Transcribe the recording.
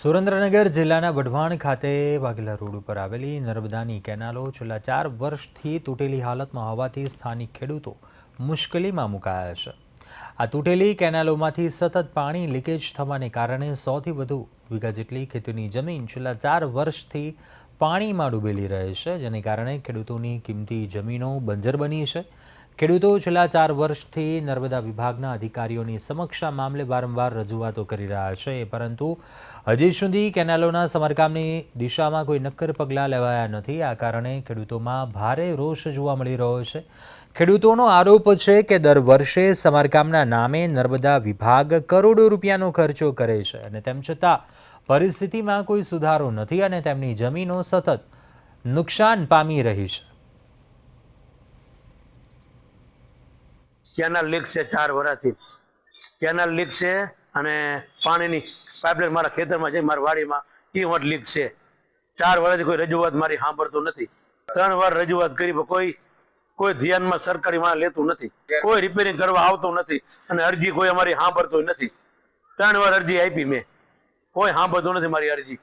સુરેન્દ્રનગર જિલ્લાના વઢવાણ ખાતે વાઘેલા રોડ ઉપર આવેલી નર્મદાની કેનાલો છેલ્લા ચાર વર્ષથી તૂટેલી હાલતમાં હોવાથી સ્થાનિક ખેડૂતો મુશ્કેલીમાં મુકાયા છે. આ તૂટેલી કેનાલોમાંથી સતત પાણી લીકેજ થવાને કારણે સૌથી વધુ વીઘા જેટલી ખેતીની જમીન છેલ્લા ચાર વર્ષથી પાણીમાં ડૂબેલી રહે છે, જેને કારણે ખેડૂતોની કિંમતી જમીનો બંજર બની છે. ખેડૂતો છેલ્લા ચાર વર્ષથી નર્મદા વિભાગના અધિકારીઓની સમક્ષ આ મામલે વારંવાર રજૂઆતો કરી રહ્યા છે. પરંતુ હજી સુધી કેનાલોના સમારકામની દિશામાં કોઈ નક્કર પગલાં લેવાયા નથી. આ કારણે ખેડૂતોમાં ભારે રોષ જોવા મળી રહ્યો છે. ખેડૂતોનો આરોપ છે કે દર વર્ષે સમારકામના નામે નર્મદા વિભાગ કરોડો રૂપિયાનો ખર્ચો કરે છે અને તેમ છતાં પરિસ્થિતિમાં કોઈ સુધારો નથી અને તેમની જમીનો સતત નુકસાન પામી રહી છે. કેનાલ લીક છે ચાર વરાથી. કેનાલ લીક છે અને પાણીની પાઇપલાઇન મારા ખેતરમાં છે, મારા વાડીમાં. એ વટ લીક છે. ચાર વર્ષથી કોઈ રજૂઆત મારી સાંભળતું નથી. ત્રણ વાર રજૂઆત કરી, પણ કોઈ કોઈ ધ્યાનમાં સરકારી માણસ લેતું નથી. કોઈ રિપેરિંગ કરવા આવતું નથી અને અરજી કોઈ અમારી સાંભળતું નથી. ત્રણ વાર અરજી આપી મેં. કોઈ સાંભળતું નથી મારી અરજી.